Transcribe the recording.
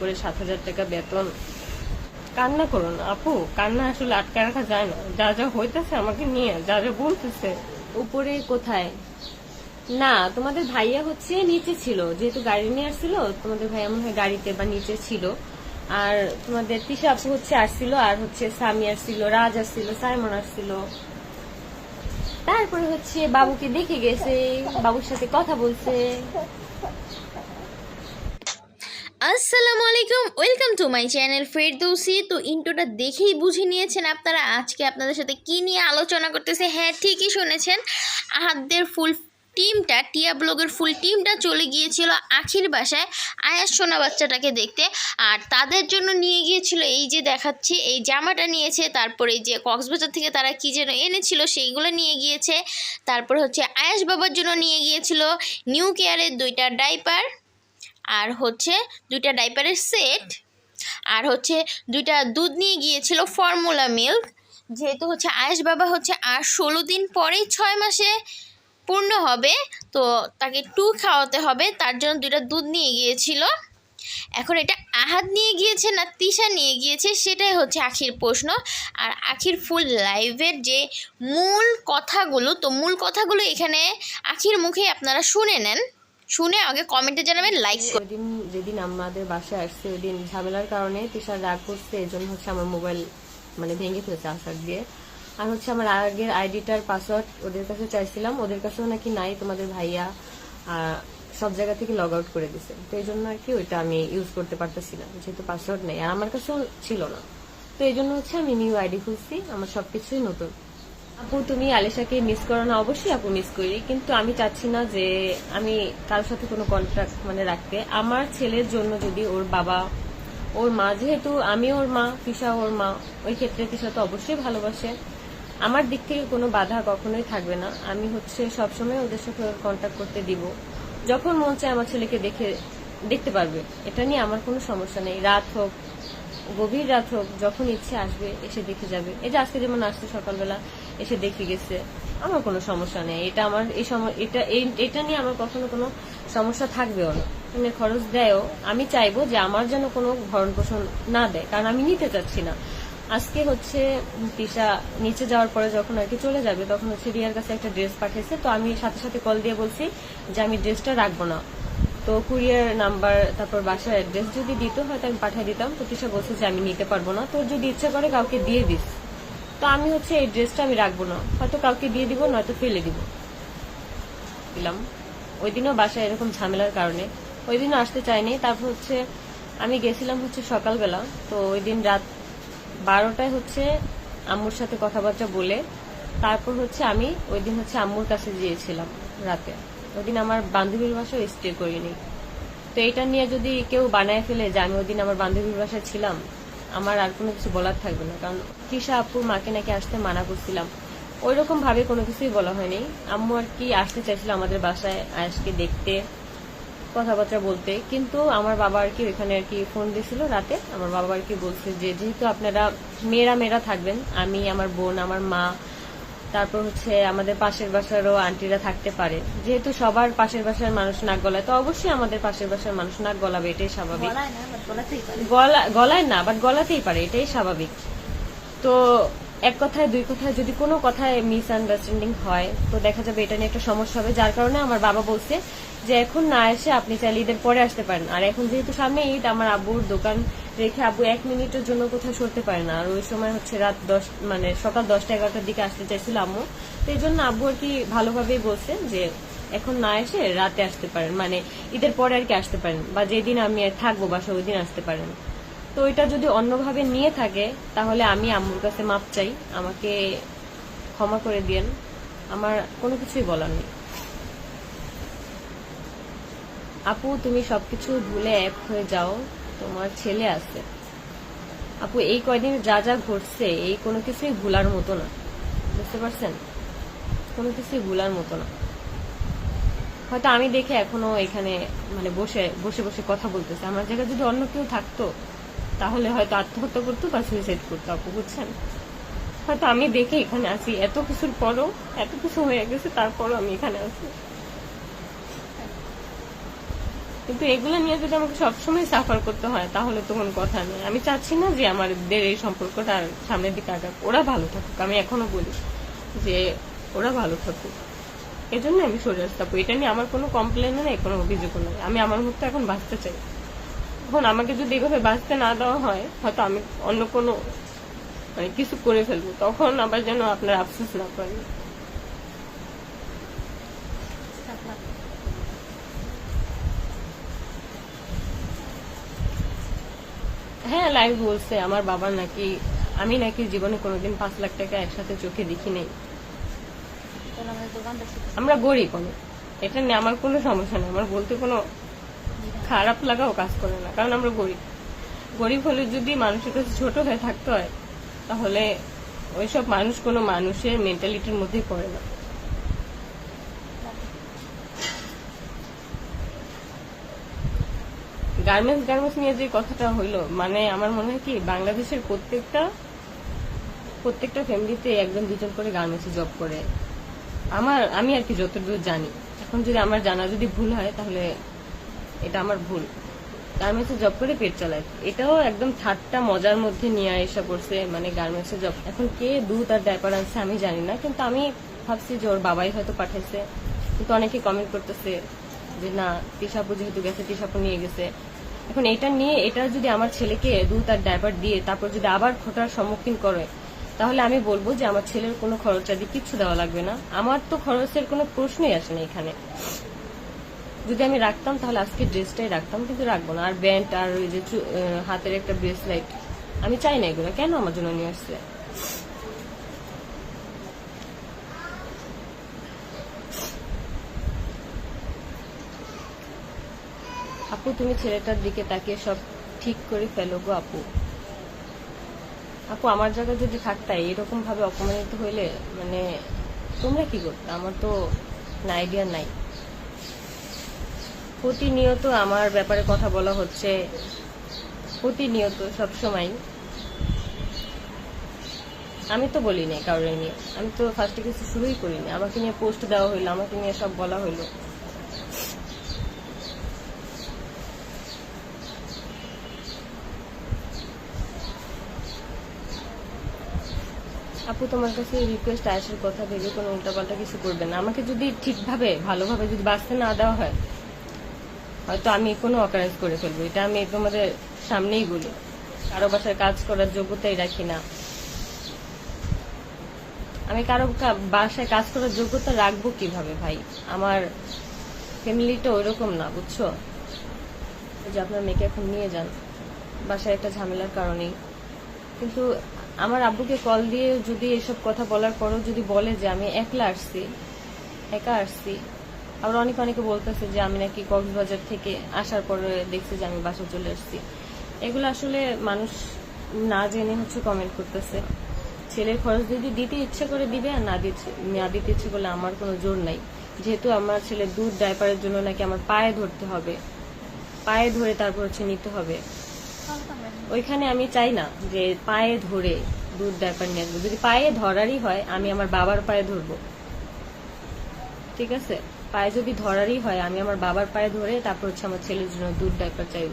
করে সাত হাজার টাকা বেতন। কান্না করো না, আপু, কান্না আসলে আটকে রাখা যায় না। যা যা হইতেছে আমাকে নিয়ে, যা যা বলতেছে। উপরে কোথায়? না, তোমাদের ভাইয়া হচ্ছে নিচে ছিল। যেহেতু গাড়ি নিয়ে আসছিল, তোমাদের ভাইয়া মনে হয় গাড়িতে বা নিচে ছিল। আর তোমাদের তিশা আপু হচ্ছে আসছিল, আর হচ্ছে সামি আসছিল, রাজ আসছিল, সাইমন আসছিল। তারপরে হচ্ছে বাবুকে দেখে গেছে, বাবুর সাথে কথা বলছে। আসসালামু আলাইকুম, welcome to my channel Ferdousi. তো ইন্টোটা দেখেই বুঝে নিয়েছেন আপনারা আজকে আপনাদের সাথে কি নিয়ে আলোচনা করতেছে। হ্যাঁ ঠিকই শুনেছেন আহাদের ফুল টিমটা, টিয়া ব্লগের ফুল টিমটা চলে গিয়েছিল আখির বাসায় আয়াস সোনা বাচ্চাটাকে দেখতে। আর তাদের জন্য নিয়ে গিয়েছিল এই যে দেখাচ্ছি, এই জামাটা নিয়েছে, তারপরে যে কক্সবাজার থেকে তারা কি যেন এনেছিল সেইগুলো নিয়ে গিয়েছে। তারপর হচ্ছে আয়াস বাবার জন্য নিয়ে গিয়েছিল নিউ কেয়ারের দুইটা ডাইপার। আর হচ্ছে দুইটা ডাইপারের সেট আর হচ্ছে দুইটা দুধ নিয়ে গিয়েছিল ফর্মুলা মিল্ক যেহেতু হচ্ছে আয়েশ বাবা হচ্ছে আর ষোলো দিন পরেই ছয় মাসে পূর্ণ হবে, তো তাকে টু খাওয়াতে হবে, তার জন্য দুইটা দুধ নিয়ে গিয়েছিল। এখন এটা আহাত নিয়ে গিয়েছে না তিশা নিয়ে গিয়েছে, সেটাই হচ্ছে আখির প্রশ্ন। আর আখির ফুল লাইভের যে মূল কথাগুলো, তো মূল কথাগুলো এখানে আখির মুখে আপনারা শুনে নেন। শুনে আগে কমেন্টে জানাবেন লাইক ওইদিন যেদিন আমাদের বাসায় আসছে ওই দিন ঝামেলার কারণে তিশার রাগ করছে এই জন্য হচ্ছে আমার মোবাইল মানে ভেঙে ফেলছে আসার দিয়ে। আর হচ্ছে আমার আগের আইডিটার পাসওয়ার্ড ওদের কাছে চাইছিলাম ওদের কাছেও নাকি নাই তোমাদের ভাইয়া সব জায়গা থেকে লগ আউট করে দিছে। তো এই জন্য আর কি ওইটা আমি ইউজ করতে পারতেছিলাম যেহেতু পাসওয়ার্ড নেই। আর আমার কাছেও ছিল না। তো এই জন্য হচ্ছে আমি নিউ আইডি খুলছি আমার সবকিছুই নতুন। আপু, তুমি আলিশাকে মিস করো না, অবশ্যই আপু মিস করি, কিন্তু আমি চাচ্ছি না যে আমি কারোর সাথে কোনো কন্ট্রাক্ট মানে রাখতে। আমার ছেলের জন্য যদি ওর বাবা, ওর মা, যেহেতু আমি ওর মা, তিশা ওর মা, ওই ক্ষেত্রে তিশা তো অবশ্যই ভালোবাসে। আমার দিক থেকে কোনো বাধা কখনোই থাকবে না। আমি হচ্ছে সবসময় ওদের সাথে কন্ট্যাক্ট করতে দিব। যখন মন চায় আমার ছেলেকে দেখে, দেখতে পারবে। এটা নিয়ে আমার কোনো সমস্যা নেই। রাত হোক গভীর রাত হোক, যখন ইচ্ছে আসবে এসে দেখে যাবে। এই যে আজকে যেমন আসছে সকালবেলা, এসে দেখে গেছে। আমার কোনো সমস্যা নেই। এটা আমার, এই সময় এটা এটা নিয়ে আমার কখনো কোনো সমস্যা থাকবেও না। মানে খরচ দেয়ও। আমি চাইব যে আমার যেন কোনো ভরণ পোষণ না দেয়, কারণ আমি নিতে চাচ্ছি না। আজকে হচ্ছে তিশা নিচে যাওয়ার পরে যখন আর কি চলে যাবে, তখন হচ্ছে রিয়ার কাছে একটা ড্রেস পাঠিয়েছে। তো আমি সাথে সাথে কল দিয়ে বলছি যে আমি ড্রেসটা রাখব না। তো কুরিয়ার নাম্বার তারপর বাসার অ্যাড্রেস যদি দিত হয়তো আমি পাঠিয়ে দিতাম। তো তিশা বলছে যে, আমি নিতে পারব না। তোর যদি ইচ্ছা করে, কাউকে দিয়ে দিস। তো আমি হচ্ছে এই ড্রেসটা আমি রাখব না। হয়তো কাউকে দিয়ে দিব, নয়তো ফেলে দিব। দিলাম। ওই দিনও বাসায় এরকম ঝামেলার কারণে। ওই দিনও আসতে চাইনি। তারপর হচ্ছে আমি গেছিলাম হচ্ছে সকালবেলা। তো ওই দিন রাত বারোটায় হচ্ছে আম্মুর সাথে কথাবার্তা বলে, তারপর হচ্ছে আমি ওই দিন হচ্ছে আম্মুর কাছে গিয়েছিলাম রাতে। ওই দিন আমার বান্ধবীর বাসায় স্টে করিনি। তো এটা নিয়ে যদি কেউ বানায় ফেলে যে আমি ওই দিন আমার বান্ধবীর বাসায় ছিলাম, আমার আর কোনো কিছু বলার থাকবে না। কারণ তৃষা আপুর মাকে নাকি আসতে মানা করছিলাম। ওই রকম ভাবে কোনো কিছুই বলা হয়নি। আম্মু আর কি আসতে চাইছিল আমাদের বাসায় আয়াসকে দেখতে, কথাবার্তা বলতে। কিন্তু আমার বাবা আর কি ওইখানে আর কি ফোন দিয়েছিল রাতে। আমার বাবা আর কি বলছে যে, যেহেতু আপনারা মেয়েরা মেয়েরা থাকবেন, আমি, আমার বোন, আমার মা তারপর হচ্ছে আমাদের পাশের বাসারও আন্টিরা থাকতে পারে। যেহেতু সবার পাশের বাসার মানুষ নাক গলায় তো অবশ্যই আমাদের পাশের বাসার মানুষ নাক গলাবে এটাই স্বাভাবিক। গলা গলায় না বাট গলাতেই পারে এটাই স্বাভাবিক। তো এক কথায়, দুই কথায় যদি কোনো কথায় মিসআন্ডারস্ট্যান্ডিং হয়, তো দেখা যাবে এটা নিয়ে একটা সমস্যা হবে, যার কারণে আমার বাবা বলছে যে এখন না এসে আপনি চাইলে ঈদের পরে আসতে পারেন। আর এখন যেহেতু সামনে ঈদ, আমার আব্বুর দোকান রেখে আব্বু এক মিনিটের জন্য কোথাও সরতে পারে না। আর ওই সময় হচ্ছে রাত দশ মানে সকাল দশটা এগারোটার দিকে আসতে চাইছিল আম্মু। তো এই জন্য আব্বু আর কি ভালোভাবেই বলছে যে এখন না এসে রাতে আসতে পারেন মানে ঈদের পরে আর কি আসতে পারেন, বা যেদিন আমি থাকব বাসা ওই দিন আসতে পারেন। তো এটা যদি অন্যভাবে নিয়ে থাকে, তাহলে আমি আম্মুর কাছে মাপ চাই। আমাকে ক্ষমা করে দিয়েন। আমার কোনো কিছুই বলার নেই। আপু, তুমি সবকিছু ভুলে এক হয়ে যাও। তোমার ছেলে আছে। আপু, এই কয়দিন যা যা ঘটছে, এই কোনো কিছুই ভুলার মতো না। বুঝতে পারছেন? কোনো কিছুই ভুলার মতো না। হয়তো আমি দেখে এখনও এখানে মানে বসে বসে বসে কথা বলতেছে। আমার জায়গায় যদি অন্য কেউ থাকতো তাহলে হয়তো আত্মহত্যা করতো বা সুইসাইড করতো। আপু, বুঝছেন? হয়তো আমি দেখে এখানে আছি। এত কিছুর পরও, এত কিছু হয়ে গেছে, তারপরও আমি এখানে আছি। কিন্তু এগুলো নিয়ে যদি আমাকে সবসময় সাফার করতে হয়, তাহলে তো কোনো কথা নেই। আমি চাচ্ছি না যে আমাদের এই সম্পর্কটা সামনের দিকে আগাক। ওরা ভালো থাকুক, আমি এখনও বলি যে ওরা ভালো থাকুক। এই জন্য আমি সরে আসতে। এটা নিয়ে আমার কোনো কমপ্লেনও নেই, কোনো অভিযোগও নেই। আমি আমার মতো এখন বাঁচতে চাই। এখন আমাকে যদি এভাবে বাঁচতে না দেওয়া হয় হয়তো আমি অন্য কোনো মানে কিছু করে ফেলব। তখন আবার যেন আপনার আফসোস না করেন হ্যাঁ লাইভ বলছে আমার বাবা নাকি আমি নাকি জীবনে কোনোদিন পাঁচ লাখ টাকা একসাথে চোখে দেখি নেই। আমরা গরিব আমি এটা নিয়ে আমার কোনো সমস্যা নেই। আমার বলতে কোনো খারাপ লাগাও কাজ করে না, কারণ আমরা গরিব। গরিব হলে যদি মানুষের কাছে ছোট হয়ে থাকতে হয়, তাহলে ওইসব মানুষ কোনো মানুষের মেন্টালিটির মধ্যেই পড়ে না। গার্মেন্টস গার্মেন্টস নিয়ে যে কথাটা হইল মানে আমার মনে হয় কি, বাংলাদেশের প্রত্যেকটা প্রত্যেকটা ফ্যামিলিতে একজন দুজন করে গার্মেন্টসে জব করে। আমার, আমি আর কি যতদূর জানি। এখন যদি আমার জানা যদি ভুল হয়, তাহলে এটা আমার ভুল। গার্মেন্টসে জব করে পেট চালায়। এটাও একদম ঠাট্টা মজার মধ্যে নিয়ে এসে পড়ছে মানে গার্মেন্টসে জব এখন কে দুধ আর ডাইপার আনছে আমি জানি না, কিন্তু আমি ভাবছি যে ওর বাবাই হয়তো পাঠাইছে। কিন্তু অনেকে কমেন্ট করতেছে যে, না, তিশাপু যেহেতু গেছে, তিশাপু নিয়ে গেছে। এখন এটা নিয়ে, এটা যদি আমার ছেলেকে দুধ আর ডাইপার দিয়ে তারপর যদি আবার খোটার সম্মুখীন করে, তাহলে আমি বলব যে আমার ছেলের কোনো খরচ খরচাদি কিচ্ছু দেওয়া লাগবে না। আমার তো খরচের কোনো প্রশ্নই আসে না এখানে। যদি আমি রাখতাম, তাহলে আজকে ড্রেসটাই রাখতাম, কিন্তু রাখব না। আর ব্যান্ড আর ওই যে হাতের একটা ব্রেসলাইট আমি চাই না এগুলো। কেন আমার জন্য নিয়ে আসছে? আপু, তুমি ছেলেটার দিকে তাকিয়ে সব ঠিক করে ফেলো গো আপু। আপু, আমার জায়গায় যদি থাকতাই এরকম ভাবে অপমানিত হইলে মানে তোমরা কি করতে? আমার তো আইডিয়া নাই। প্রতিনিয়ত আমার ব্যাপারে কথা বলা হচ্ছে। প্রতিনিয়ত সব সময় আমি তো বলি নাই কারোর নিয়ে। আমি তো ফার্স্টে কিছু শুরুই করিনি। আমাকে নিয়ে পোস্ট দেওয়া হইল, আমাকে নিয়ে সব বলা হইল। আপু, তোমার কাছে রিকোয়েস্ট আসার কথা ভেবে কোনো উল্টাপাল্টা কিছু করবে না। আমাকে যদি ঠিকভাবে, ভালোভাবে যদি বাঁচতে না দেওয়া হয় হয়তো আমি কোনো অকারেন্স করে ফেলব, এটা আমি তোমাদের সামনেই বলি। কারও বাসায় কাজ করার যোগ্যতাই রাখি না। আমি কারও বাসায় কাজ করার যোগ্যতা রাখব কীভাবে ভাই? আমার ফ্যামিলিটা ওইরকম না, বুঝছ? যে আপনার মেয়েকে এখন নিয়ে যান, বাসায় একটা ঝামেলার কারণেই। কিন্তু আমার আব্বুকে কল দিয়ে যদি এসব কথা বলার পরও যদি বলে যে আমি একলা আসছি, একা আসছি আবার অনেক অনেকে বলতেছে যে আমি নাকি কক্সবাজার থেকে আসার পরে দেখছি যে আমি বাসা চলে আসছি। এগুলো আসলে মানুষ না জেনে হচ্ছে কমেন্ট করতেছে। ছেলের খরচ যদি দিতে ইচ্ছে করে দিবে আর না দিচ্ছে না দিতে ইচ্ছে করলে আমার কোনো জোর নাই। যেহেতু আমার ছেলে দুধ ডাইপারের জন্য নাকি আমার পায়ে ধরতে হবে। পায়ে ধরে তারপর হচ্ছে নিতে হবে। ওইখানে আমি চাই না যে পায়ে ধরে দুধ ডাইপার নিয়ে আসব। যদি পায়ে ধরারই হয়, আমি আমার বাবার পায়ে ধরবো। ঠিক আছে? পায়ে যদি ধরারই হয়, আমি আমার বাবার পায়ে ধরে তারপর হচ্ছে আমার ছেলের জন্য দুধ ডাইপার চাইব।